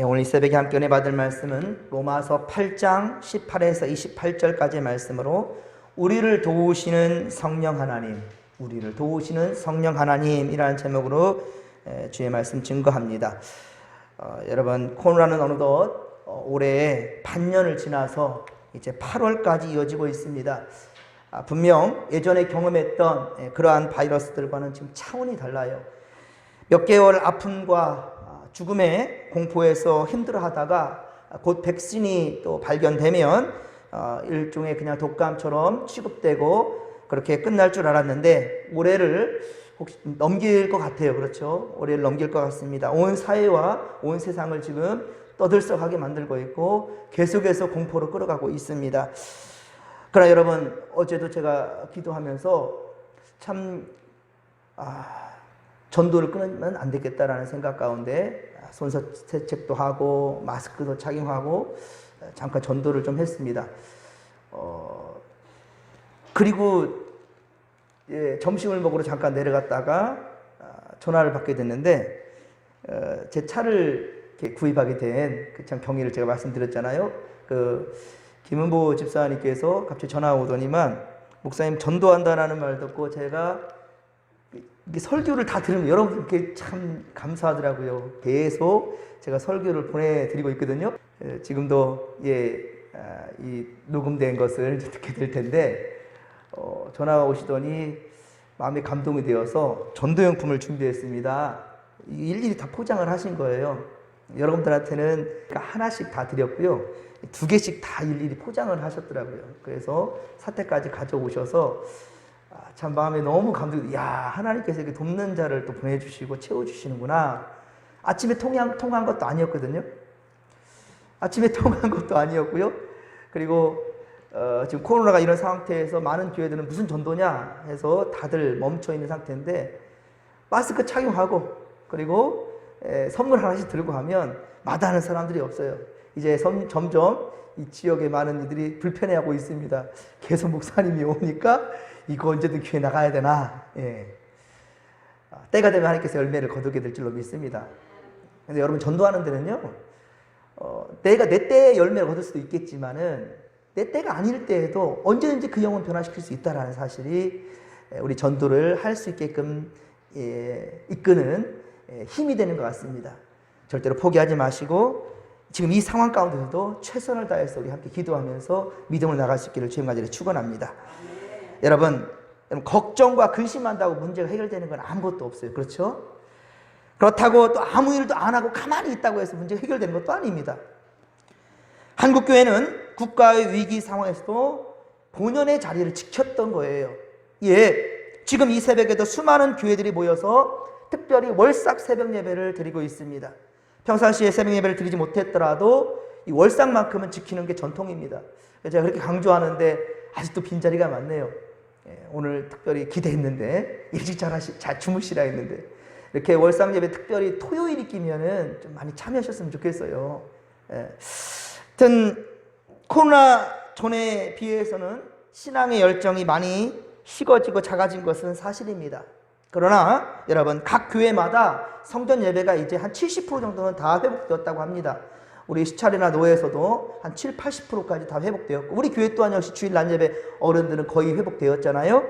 예, 오늘 이 새벽에 함께 은혜 받을 말씀은 로마서 8장 18에서 28절까지의 말씀으로 우리를 도우시는 성령 하나님, 우리를 도우시는 성령 하나님이라는 제목으로 예, 주의 말씀 증거합니다. 어, 여러분 코로나는 어느덧 어, 올해 반년을 지나서 이제 8월까지 이어지고 있습니다. 아, 분명 예전에 경험했던 예, 그러한 바이러스들과는 지금 차원이 달라요. 몇 개월 아픔과 아, 죽음의 공포에서 힘들어하다가 곧 백신이 또 발견되면 어, 일종의 그냥 독감처럼 취급되고 그렇게 끝날 줄 알았는데 올해를 혹시 넘길 것 같아요. 그렇죠? 올해를 넘길 것 같습니다. 온 사회와 온 세상을 지금 떠들썩하게 만들고 있고 계속해서 공포로 끌어가고 있습니다. 그러나 여러분 어제도 제가 기도하면서 참 아, 전도를 끊으면 안 되겠다라는 생각 가운데 손서 세척도 하고 마스크도 착용하고 잠깐 전도를 좀 했습니다. 어, 그리고 예, 점심을 먹으러 잠깐 내려갔다가 아, 전화를 받게 됐는데 어, 제 차를 구입하게 된 그 참 경위를 제가 말씀드렸잖아요. 그 김은보 집사님께서 갑자기 전화 오더니만 목사님 전도한다라는 말 듣고 제가 설교를 다 들으면 여러분께 참 감사하더라고요. 계속 제가 설교를 보내드리고 있거든요. 예, 지금도 예, 아, 이 녹음된 것을 듣게 될 텐데 어, 전화가 오시더니 마음에 감동이 되어서 전도용품을 준비했습니다. 일일이 다 포장을 하신 거예요. 여러분들한테는 하나씩 다 드렸고요. 두 개씩 다 일일이 포장을 하셨더라고요. 그래서 사태까지 가져오셔서 아, 참 마음에 너무 감동. 야 하나님께서 이렇게 돕는 자를 또 보내주시고 채워주시는구나. 아침에 통한 통한 것도 아니었거든요. 아침에 통한 것도 아니었고요. 그리고 어, 지금 코로나가 이런 상태에서 많은 교회들은 무슨 전도냐 해서 다들 멈춰 있는 상태인데 마스크 착용하고 그리고 에, 선물 하나씩 들고 하면 마다하는 사람들이 없어요. 이제 섬, 점점 이 지역에 많은 이들이 불편해하고 있습니다. 계속 목사님이 오니까 이거 언제든 교회 나가야 되나. 예. 아, 때가 되면 하나님께서 열매를 거두게 될 줄로 믿습니다. 근데 여러분 전도하는 데는요, 어, 내가 내 때에 열매를 거둘 수도 있겠지만은 내 때가 아닐 때에도 언제든지 그 영혼 변화시킬 수 있다라는 사실이 우리 전도를 할 수 있게끔 예, 이끄는 예, 힘이 되는 것 같습니다. 절대로 포기하지 마시고 지금 이 상황 가운데서도 최선을 다해서 우리 함께 기도하면서 믿음을 나갈 수 있기를 주님 가지를 축원합니다. 여러분, 여러분 걱정과 근심한다고 문제가 해결되는 건 아무것도 없어요. 그렇죠? 그렇다고 또 아무 일도 안 하고 가만히 있다고 해서 문제가 해결되는 것도 아닙니다. 한국 교회는 국가의 위기 상황에서도 본연의 자리를 지켰던 거예요. 예. 지금 이 새벽에도 수많은 교회들이 모여서 특별히 월삭 새벽 예배를 드리고 있습니다. 평상시에 새벽 예배를 드리지 못했더라도 이 월삭만큼은 지키는 게 전통입니다. 제가 그렇게 강조하는데 아직도 빈자리가 많네요. 예, 오늘 특별히 기대했는데 일찍 잘 하시, 잘 주무시라 했는데 이렇게 월삭 예배 특별히 토요일이 끼면은 좀 많이 참여하셨으면 좋겠어요. 예. 하여튼 코로나 전에 비해서는 신앙의 열정이 많이 식어지고 작아진 것은 사실입니다. 그러나 여러분 각 교회마다 성전 예배가 이제 한 70% 정도는 다 회복되었다고 합니다. 우리 시찰이나 노예에서도 한 7, 80%까지 다 회복되었고 우리 교회 또한 역시 주일 낮 예배 어른들은 거의 회복되었잖아요.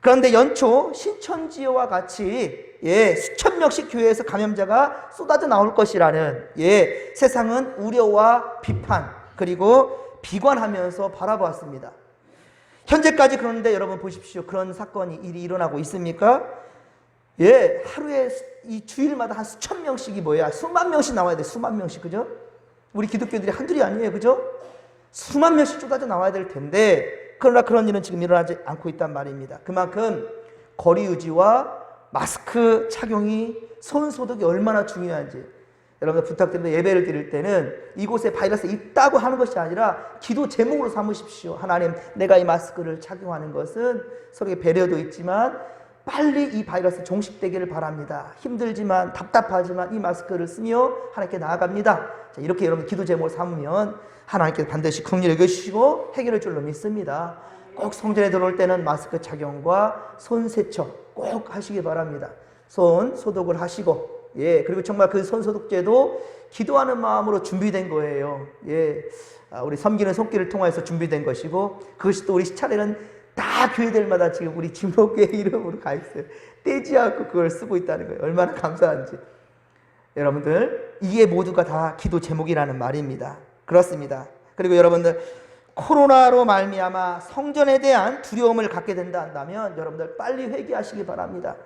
그런데 연초 신천지와 같이 예 수천 명씩 교회에서 감염자가 쏟아져 나올 것이라는 예 세상은 우려와 비판 그리고 비관하면서 바라보았습니다. 현재까지 그런데 여러분 보십시오. 그런 사건이 일이 일어나고 있습니까? 예, 하루에 이 주일마다 한 수천 명씩이 뭐야? 수만 명씩 나와야 돼. 수만 명씩. 그죠? 우리 기독교들이 한둘이 아니에요. 그죠? 수만 명씩 쏟아져 나와야 될 텐데 그러나 그런 일은 지금 일어나지 않고 있단 말입니다. 그만큼 거리 유지와 마스크 착용이 손 소독이 얼마나 중요한지 여러분들 부탁드립니다. 예배를 드릴 때는 이곳에 바이러스 있다고 하는 것이 아니라 기도 제목으로 삼으십시오. 하나님, 내가 이 마스크를 착용하는 것은 서로의 배려도 있지만 빨리 이 바이러스 종식되기를 바랍니다. 힘들지만 답답하지만 이 마스크를 쓰며 하나님께 나아갑니다. 자, 이렇게 여러분 기도 제목을 삼으면 하나님께서 반드시 긍휼히 여기시고 해결할 줄로 믿습니다. 꼭 성전에 들어올 때는 마스크 착용과 손 세척 꼭 하시기 바랍니다. 손 소독을 하시고 예, 그리고 정말 그 손 소독제도 기도하는 마음으로 준비된 거예요. 예. 아, 우리 섬기는 손길을 통해서 준비된 것이고 그것이 또 우리 차례는 다 교회들마다 지금 우리 진목교회 이름으로 가 있어요. 떼지 않고 그걸 쓰고 있다는 거예요. 얼마나 감사한지. 여러분들 이게 모두가 다 기도 제목이라는 말입니다. 그렇습니다. 그리고 여러분들 코로나로 말미암아 성전에 대한 두려움을 갖게 된다 한다면 여러분들 빨리 회개하시기 바랍니다.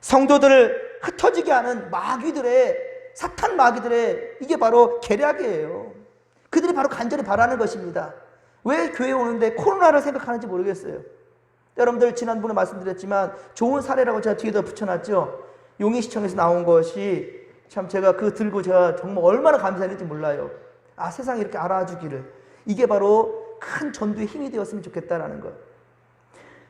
성도들을 흩어지게 하는 마귀들의 사탄 마귀들의 이게 바로 계략이에요. 그들이 바로 간절히 바라는 것입니다. 왜 교회 오는데 코로나를 생각하는지 모르겠어요. 여러분들 지난번에 말씀드렸지만 좋은 사례라고 제가 뒤에다 붙여놨죠. 용인시청에서 나온 것이 참 제가 그 들고 제가 정말 얼마나 감사했는지 몰라요. 아 세상이 이렇게 알아주기를 이게 바로 큰 전도의 힘이 되었으면 좋겠다라는 것.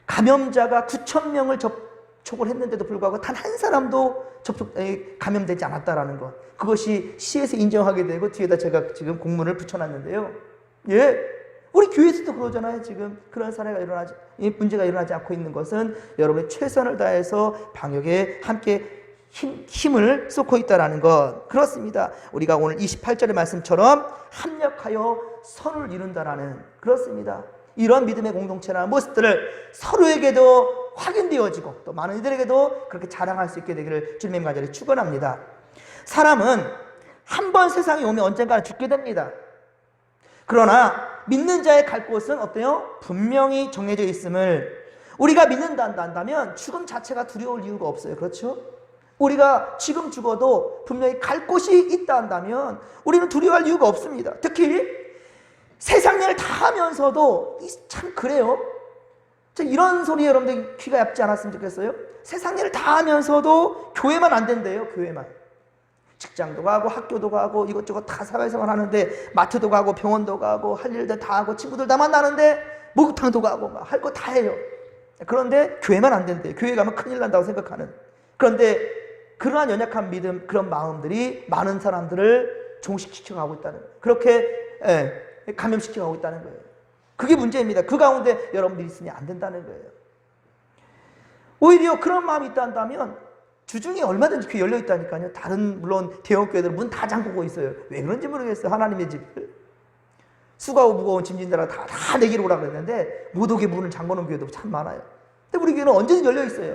감염자가 9천 명을 접촉을 했는데도 불구하고 단 한 사람도 접촉 에, 감염되지 않았다라는 것. 그것이 시에서 인정하게 되고 뒤에다 제가 지금 공문을 붙여놨는데요. 예, 우리 교회에서도 그러잖아요. 지금 그런 사례가 일어나지 이 문제가 일어나지 않고 있는 것은 여러분이 최선을 다해서 방역에 함께 힘, 힘을 쏟고 있다라는 것 그렇습니다. 우리가 오늘 28절의 말씀처럼 합력하여 선을 이룬다라는 그렇습니다. 이런 믿음의 공동체라는 모습들을 서로에게도 확인되어지고 또 많은 이들에게도 그렇게 자랑할 수 있게 되기를 주님의 간절히 축원합니다. 사람은 한 번 세상에 오면 언젠가는 죽게 됩니다. 그러나 믿는 자의 갈 곳은 어때요? 분명히 정해져 있음을 우리가 믿는다 한다면 죽음 자체가 두려울 이유가 없어요. 그렇죠? 우리가 지금 죽어도 분명히 갈 곳이 있다 한다면 우리는 두려워할 이유가 없습니다. 특히 세상 일을 다 하면서도 참 그래요. 이런 소리 여러분들 귀가 얇지 않았으면 좋겠어요. 세상 일을 다 하면서도 교회만 안 된대요. 교회만. 직장도 가고 학교도 가고 이것저것 다 사회생활 하는데 마트도 가고 병원도 가고 할 일들 다 하고 친구들 다 만나는데 목욕탕도 가고 할거 다 해요. 그런데 교회만 안 된대. 교회 가면 큰일 난다고 생각하는. 그런데 그러한 연약한 믿음, 그런 마음들이 많은 사람들을 종식시켜 가고 있다는 거예요. 그렇게 예, 감염시켜 가고 있다는 거예요. 그게 문제입니다. 그 가운데 여러분들이 있으면 안 된다는 거예요. 오히려 그런 마음이 있다 한다면 주중에 얼마든지 귀 열려 있다니까요. 다른 물론 대형 교회들은 문다 잠그고 있어요. 왜 그런지 모르겠어요. 하나님의 집 수가고 무거운 짐진들아 다, 다 내기로 오라 그랬는데 못 오게 문을 잠궈놓은 교회도 참 많아요. 근데 우리 교회는 언제든 열려 있어요.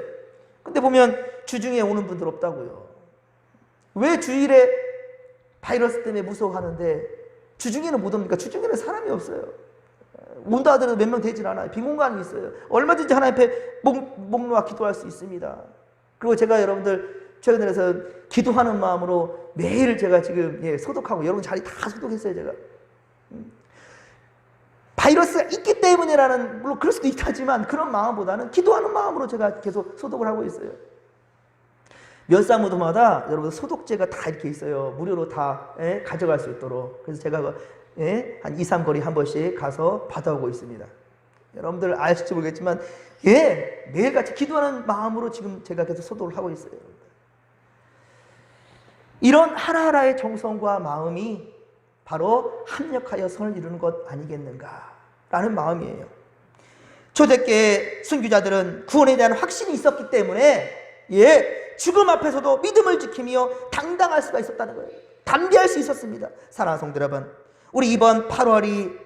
근데 보면 주중에 오는 분들 없다고요. 왜 주일에 바이러스 때문에 무서워하는데 주중에는 못 옵니까? 주중에는 사람이 없어요. 온다 하더라도 몇 명 되질 않아요. 빈 공간이 있어요. 얼마든지 하나님 앞에 목, 목 놓아 기도할 수 있습니다. 그리고 제가 여러분들 최근 들어서 기도하는 마음으로 매일 제가 지금 예, 소독하고 여러분 자리 다 소독했어요 제가. 음. 바이러스가 있기 때문이라는 물론 그럴 수도 있다지만 그런 마음보다는 기도하는 마음으로 제가 계속 소독을 하고 있어요. 면사무도마다 여러분 소독제가 다 이렇게 있어요. 무료로 다 예, 가져갈 수 있도록. 그래서 제가 예, 한 2, 3거리 한 번씩 가서 받아오고 있습니다. 여러분들 아실지 모르겠지만 예, 매일같이 기도하는 마음으로 지금 제가 계속 소독을 하고 있어요. 이런 하나하나의 정성과 마음이 바로 합력하여 선을 이루는 것 아니겠는가라는 마음이에요. 초대교회 순교자들은 구원에 대한 확신이 있었기 때문에 예, 죽음 앞에서도 믿음을 지키며 당당할 수가 있었다는 거예요. 담대할 수 있었습니다. 사랑하는 성도 여러분, 우리 이번 8월이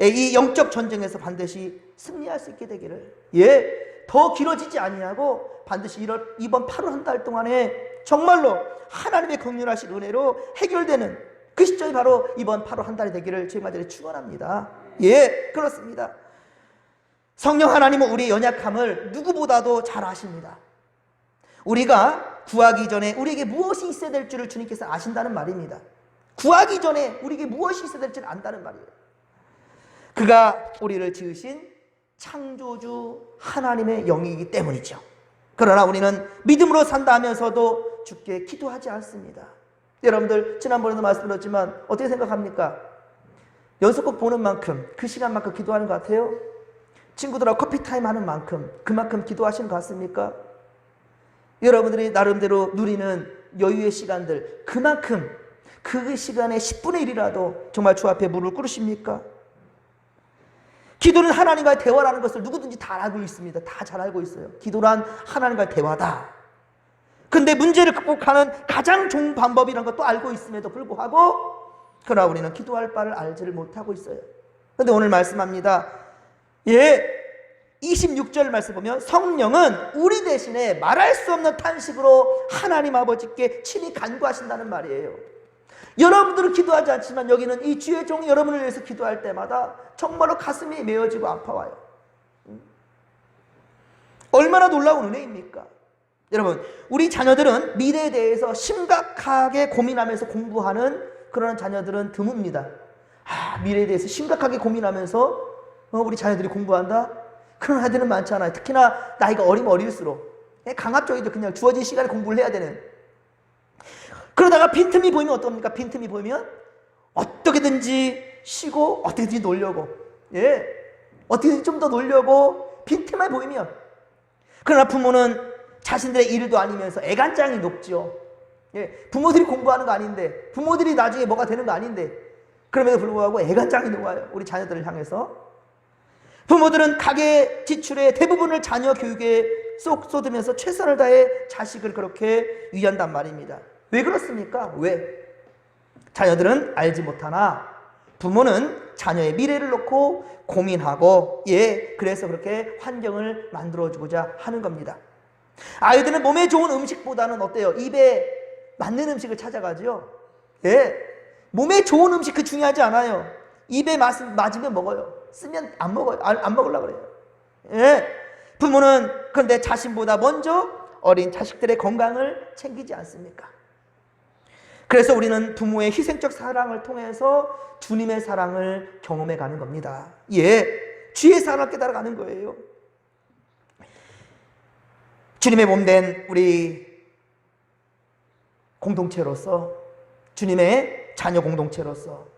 이 영적 전쟁에서 반드시 승리할 수 있게 되기를 예, 더 길어지지 아니하고 반드시 이번 8월 한 달 동안에 정말로 하나님의 긍휼하신 은혜로 해결되는 그 시점이 바로 이번 8월 한 달이 되기를 주님들이 축원합니다. 예, 그렇습니다. 성령 하나님은 우리의 연약함을 누구보다도 잘 아십니다. 우리가 구하기 전에 우리에게 무엇이 있어야 될 줄을 주님께서 아신다는 말입니다. 구하기 전에 우리에게 무엇이 있어야 될 줄을 안다는 말이에요. 그가 우리를 지으신 창조주 하나님의 영이기 때문이죠. 그러나 우리는 믿음으로 산다 하면서도 죽게 기도하지 않습니다. 여러분들 지난번에도 말씀드렸지만 어떻게 생각합니까? 연속곡 보는 만큼 그 시간만큼 기도하는 것 같아요? 친구들하고 커피 타임 하는 만큼 그만큼 기도하시는 것 같습니까? 여러분들이 나름대로 누리는 여유의 시간들 그만큼 그 시간에 10분의 1이라도 정말 주 앞에 물을 꿇으십니까? 기도는 하나님과의 대화라는 것을 누구든지 다 알고 있습니다. 다 잘 알고 있어요. 기도란 하나님과의 대화다. 근데 문제를 극복하는 가장 좋은 방법이란 것도 알고 있음에도 불구하고 그러나 우리는 기도할 바를 알지를 못하고 있어요. 근데 오늘 말씀합니다. 예. 26절 말씀 보면 성령은 우리 대신에 말할 수 없는 탄식으로 하나님 아버지께 친히 간구하신다는 말이에요. 여러분들은 기도하지 않지만 여기는 이 주의 종 여러분을 위해서 기도할 때마다 정말로 가슴이 메어지고 아파와요. 음. 얼마나 놀라운 은혜입니까? 여러분, 우리 자녀들은 미래에 대해서 심각하게 고민하면서 공부하는 그런 자녀들은 드뭅니다. 아, 미래에 대해서 심각하게 고민하면서 어, 우리 자녀들이 공부한다? 그런 아이들은 많잖아요. 특히나 나이가 어리면 어릴수록. 예, 강압적이죠. 그냥 주어진 시간에 공부를 해야 되는. 그러다가 빈틈이 보이면 어떻습니까? 빈틈이 보이면 어떻게든지 쉬고 어떻게든지 놀려고. 예. 어떻게든지 좀 더 놀려고 빈틈만 보이면. 그러나 부모는 자신들의 일도 아니면서 애간장이 높죠. 예. 부모들이 공부하는 거 아닌데, 부모들이 나중에 뭐가 되는 거 아닌데, 그럼에도 불구하고 애간장이 녹아요. 우리 자녀들을 향해서. 부모들은 가계 지출의 대부분을 자녀 교육에 쏙 쏟으면서 최선을 다해 자식을 그렇게 위한단 말입니다. 왜 그렇습니까? 왜? 자녀들은 알지 못하나 부모는 자녀의 미래를 놓고 고민하고 예, 그래서 그렇게 환경을 만들어주고자 하는 겁니다. 아이들은 몸에 좋은 음식보다는 어때요? 입에 맞는 음식을 찾아가죠. 예, 몸에 좋은 음식 그 중요하지 않아요. 입에 맞, 맞으면 먹어요. 쓰면 안 먹어요. 안, 안 먹으려고 그래요. 예. 부모는 그런데 자신보다 먼저 어린 자식들의 건강을 챙기지 않습니까? 그래서 우리는 부모의 희생적 사랑을 통해서 주님의 사랑을 경험해 가는 겁니다. 예. 주의 사랑을 깨달아가는 거예요. 주님의 몸된 우리 공동체로서 주님의 자녀 공동체로서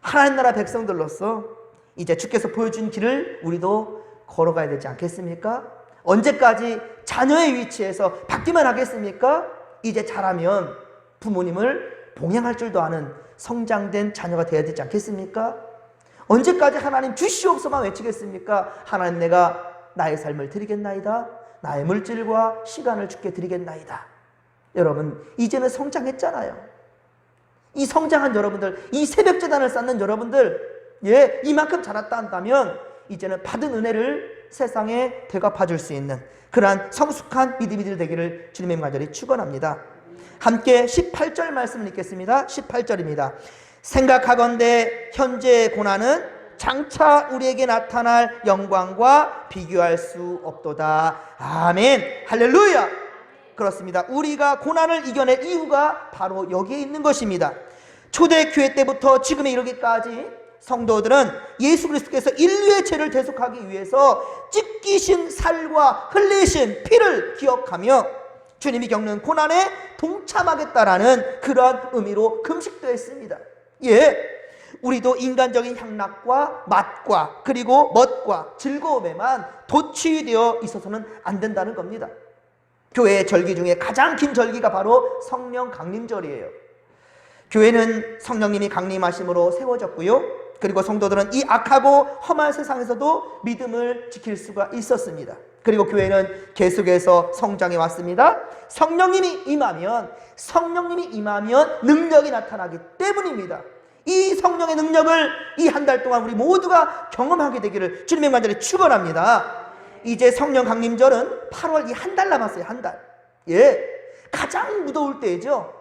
하나님 나라 백성들로서 이제 주께서 보여준 길을 우리도 걸어가야 되지 않겠습니까? 언제까지 자녀의 위치에서 받기만 하겠습니까? 이제 자라면 부모님을 봉양할 줄도 아는 성장된 자녀가 되어야 되지 않겠습니까? 언제까지 하나님 주시옵소만 외치겠습니까? 하나님 내가 나의 삶을 드리겠나이다. 나의 물질과 시간을 주께 드리겠나이다. 여러분, 이제는 성장했잖아요. 이 성장한 여러분들, 이 새벽 재단을 쌓는 여러분들, 예, 이만큼 자랐다 한다면 이제는 받은 은혜를 세상에 되갚아 줄 수 있는 그러한 성숙한 믿음이들 되기를 주님의 간절히 축원합니다. 함께 18절 말씀을 읽겠습니다. 18절입니다. 생각하건대 현재의 고난은 장차 우리에게 나타날 영광과 비교할 수 없도다. 아멘. 할렐루야. 그렇습니다. 우리가 고난을 이겨낼 이유가 바로 여기에 있는 것입니다. 초대교회 때부터 지금에 이르기까지 성도들은 예수 그리스도께서 인류의 죄를 대속하기 위해서 찢기신 살과 흘리신 피를 기억하며 주님이 겪는 고난에 동참하겠다라는 그러한 의미로 금식도 했습니다. 예. 우리도 인간적인 향락과 맛과 그리고 멋과 즐거움에만 도취되어 있어서는 안 된다는 겁니다. 교회의 절기 중에 가장 긴 절기가 바로 성령 강림절이에요. 교회는 성령님이 강림하심으로 세워졌고요. 그리고 성도들은 이 악하고 험한 세상에서도 믿음을 지킬 수가 있었습니다. 그리고 교회는 계속해서 성장해 왔습니다. 성령님이 임하면 성령님이 임하면 능력이 나타나기 때문입니다. 이 성령의 능력을 이 한 달 동안 우리 모두가 경험하게 되기를 주님의 관절에 축원합니다. 이제 성령 강림절은 8월 이 한 달 남았어요. 한 달. 예. 가장 무더울 때죠.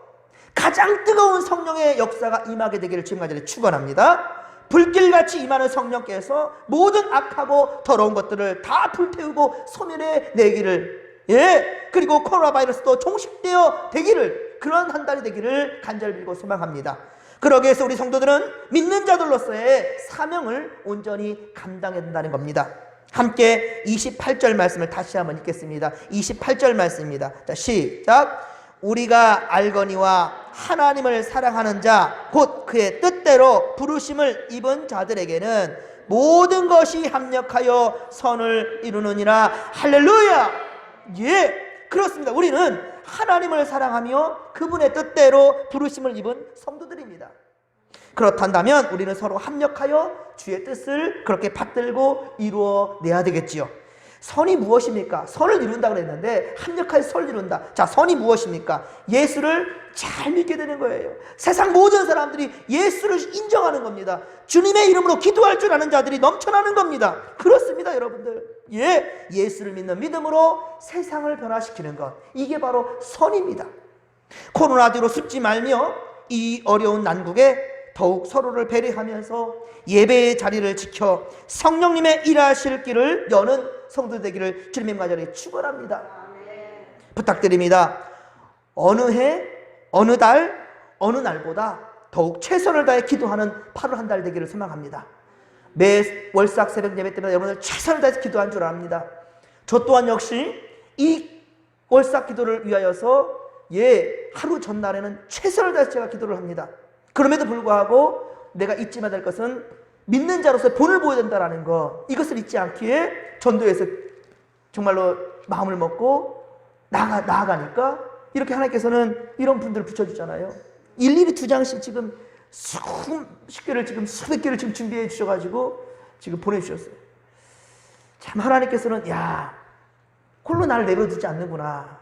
가장 뜨거운 성령의 역사가 임하게 되기를 주님 관절에 축원합니다. 불길같이 임하는 성령께서 모든 악하고 더러운 것들을 다 불태우고 소멸해 내기를 예 그리고 코로나 바이러스도 종식되어 되기를 그런 한 달이 되기를 간절히 빌고 소망합니다. 그러기 위해서 우리 성도들은 믿는 자들로서의 사명을 온전히 감당해야 된다는 겁니다. 함께 28절 말씀을 다시 한번 읽겠습니다. 28절 말씀입니다. 자, 시작. 우리가 알거니와 하나님을 사랑하는 자, 곧 그의 뜻 대로 부르심을 입은 자들에게는 모든 것이 합력하여 선을 이루느니라. 할렐루야! 예! 그렇습니다. 우리는 하나님을 사랑하며 그분의 뜻대로 부르심을 입은 성도들입니다. 그렇단다면 우리는 서로 합력하여 주의 뜻을 그렇게 받들고 이루어 내야 되겠지요. 선이 무엇입니까? 선을 이룬다 그랬는데 합력하여 선을 이룬다. 자, 선이 무엇입니까? 예수를 잘 믿게 되는 거예요. 세상 모든 사람들이 예수를 인정하는 겁니다. 주님의 이름으로 기도할 줄 아는 자들이 넘쳐나는 겁니다. 그렇습니다, 여러분들. 예, 예수를 믿는 믿음으로 세상을 변화시키는 것. 이게 바로 선입니다. 코로나 뒤로 숨지 말며 이 어려운 난국에 더욱 서로를 배려하면서 예배의 자리를 지켜 성령님의 일하실 길을 여는 성도 되기를 주님의 마절에 축원합니다. 부탁드립니다. 어느 해, 어느 달, 어느 날보다 더욱 최선을 다해 기도하는 8월 한 달 되기를 소망합니다. 매 월삭 새벽 예배 때마다 여러분들 최선을 다해서 기도한 줄 압니다. 저 또한 역시 이 월삭 기도를 위하여서 예 하루 전날에는 최선을 다해서 제가 기도를 합니다. 그럼에도 불구하고 내가 잊지 말아야 될 것은 믿는 자로서 본을 보여야 된다라는 거 이것을 잊지 않기에 전도에서 정말로 마음을 먹고 나가 나아가니까 이렇게 하나님께서는 이런 분들을 붙여주잖아요. 일일이 두 장씩 지금 수십 개를 지금 수백 개를 지금 준비해 주셔가지고 지금 보내주셨어요. 참 하나님께서는 야 홀로 나를 내버려두지 않는구나.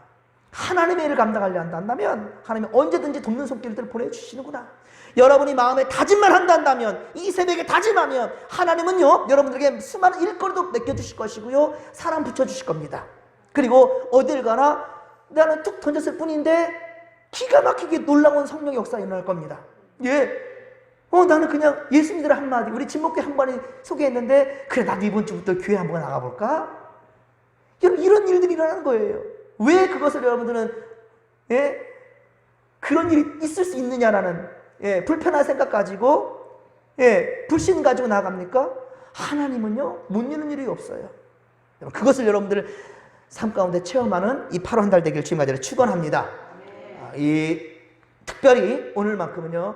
하나님의 일을 감당하려 한다면 하나님은 언제든지 돕는 손길들을 보내주시는구나. 여러분이 마음에 다짐만 한다면 이 새벽에 다짐하면 하나님은요 여러분들에게 수많은 일거리도 맡겨주실 것이고요 사람 붙여주실 겁니다. 그리고 어딜 가나 나는 툭 던졌을 뿐인데 기가 막히게 놀라운 성령의 역사가 일어날 겁니다. 예. 어, 나는 그냥 예수 믿으라 한마디, 우리 진목교 한 번에 소개했는데, 그래, 나도 이번 주부터 교회 한번 나가볼까? 여러분, 이런 일들이 일어나는 거예요. 왜 그것을 여러분들은, 예? 그런 일이 있을 수 있느냐라는, 예, 불편한 생각 가지고, 예, 불신 가지고 나갑니까? 하나님은요, 못 이루는 일이 없어요. 그것을 여러분들 삶 가운데 체험하는 이 8월 한 달 되기를 주님과 축원합니다. 아, 이 특별히 오늘만큼은요.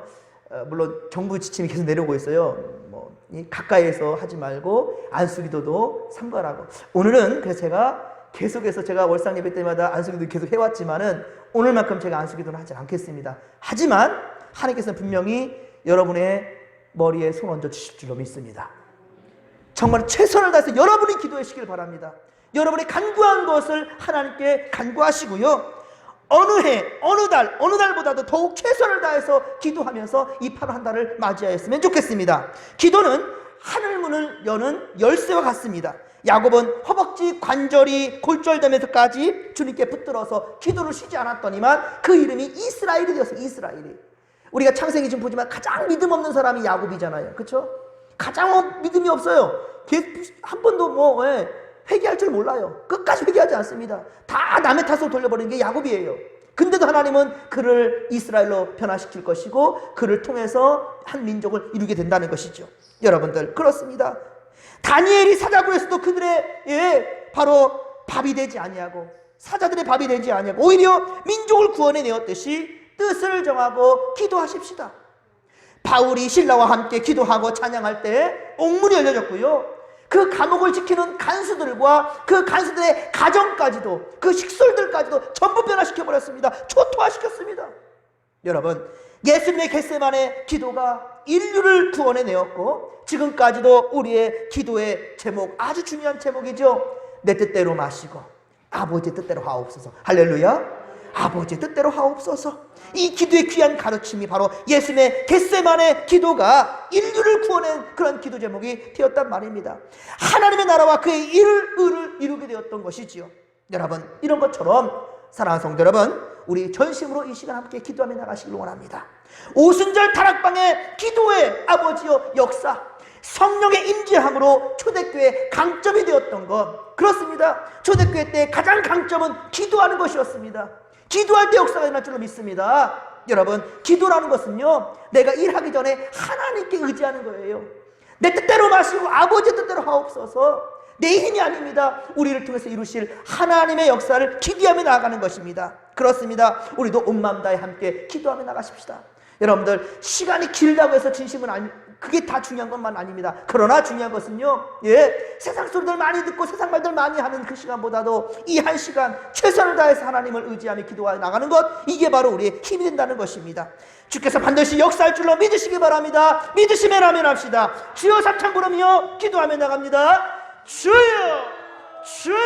어, 물론 정부 지침이 계속 내려오고 있어요. 뭐이 가까이에서 하지 말고 안수기도도 삼가라고. 오늘은 그래서 제가 계속해서 제가 월상 예배 때마다 안수기도 계속 해왔지만은 오늘만큼 제가 안수기도는 하지 않겠습니다. 하지만 하나님께서는 분명히 여러분의 머리에 손 얹어 주실 줄로 믿습니다. 정말 최선을 다해서 여러분이 기도해 주시길 바랍니다. 여러분이 간구한 것을 하나님께 간구하시고요. 어느 해, 어느 달, 어느 달보다도 더욱 최선을 다해서 기도하면서 이 8월 한 달을 맞이하였으면 좋겠습니다. 기도는 하늘 문을 여는 열쇠와 같습니다. 야곱은 허벅지 관절이 골절되면서까지 주님께 붙들어서 기도를 쉬지 않았더니만 그 이름이 이스라엘이 되었어요. 이스라엘이. 우리가 창세기 지금 보지만 가장 믿음 없는 사람이 야곱이잖아요. 그렇죠? 가장 믿음이 없어요. 한 번도 뭐 예, 회개할 줄 몰라요. 끝까지 회개하지 않습니다. 다 남의 탓으로 돌려버리는 게 야곱이에요. 근데도 하나님은 그를 이스라엘로 변화시킬 것이고 그를 통해서 한 민족을 이루게 된다는 것이죠. 여러분들 그렇습니다. 다니엘이 사자굴에서도 그들의 예, 바로 밥이 되지 아니하고 사자들의 밥이 되지 아니하고 오히려 민족을 구원해 내었듯이 뜻을 정하고 기도하십시다. 바울이 신라와 함께 기도하고 찬양할 때 옥문이 열려졌고요. 그 감옥을 지키는 간수들과 그 간수들의 가정까지도 그 식솔들까지도 전부 변화시켜 버렸습니다. 초토화시켰습니다. 여러분, 예수님의 겟세만의 기도가 인류를 구원해 내었고 지금까지도 우리의 기도의 제목 아주 중요한 제목이죠. 내 뜻대로 마시고 아버지 뜻대로 하옵소서. 할렐루야. 아버지 뜻대로 하옵소서. 이 기도의 귀한 가르침이 바로 예수님의 겟세만의 기도가 인류를 구원한 그런 기도 제목이 되었단 말입니다. 하나님의 나라와 그의 일을 이루게 되었던 것이지요. 여러분 이런 것처럼 사랑하는 성도 여러분 우리 전심으로 이 시간 함께 기도하며 나가시길 원합니다. 오순절 다락방의 기도의 아버지여 역사 성령의 임재함으로 초대교회 강점이 되었던 것 그렇습니다. 초대교회 때 가장 강점은 기도하는 것이었습니다. 기도할 때 역사가 일어날 줄로 믿습니다. 여러분, 기도라는 것은요, 내가 일하기 전에 하나님께 의지하는 거예요. 내 뜻대로 마시고 아버지 뜻대로 하옵소서. 내 힘이 아닙니다. 우리를 통해서 이루실 하나님의 역사를 기대하며 나아가는 것입니다. 그렇습니다. 우리도 온 마음 다해 함께 기도하며 나가십시다. 여러분들 시간이 길다고 해서 진심은 아니 그게 다 중요한 것만 아닙니다. 그러나 중요한 것은요. 예. 세상 소리들 많이 듣고 세상 말들 많이 하는 그 시간보다도 이 한 시간 최선을 다해서 하나님을 의지하며 기도하여 나가는 것 이게 바로 우리의 힘이 된다는 것입니다. 주께서 반드시 역사할 줄로 믿으시기 바랍니다. 믿으시면 하면 합시다. 주여 삼창 부르며 기도하며 나갑니다. 주여 주여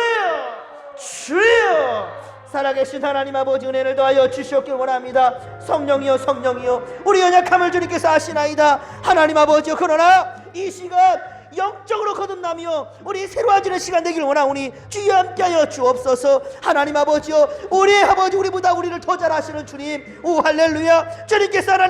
주여 살아계신 하나님 아버지 은혜를 더하여 주시옵길 원합니다. 성령이여 성령이여 우리 연약함을 주님께서 아시나이다. 하나님 아버지여 그러나 이 시간 영적으로 거듭나며 우리 새로워지는 시간 되길 원하오니 주여 함께하여 주옵소서. 하나님 아버지여 우리 아버지 우리보다 우리를 더 잘하시는 주님 오 할렐루야. 주님께서 하나님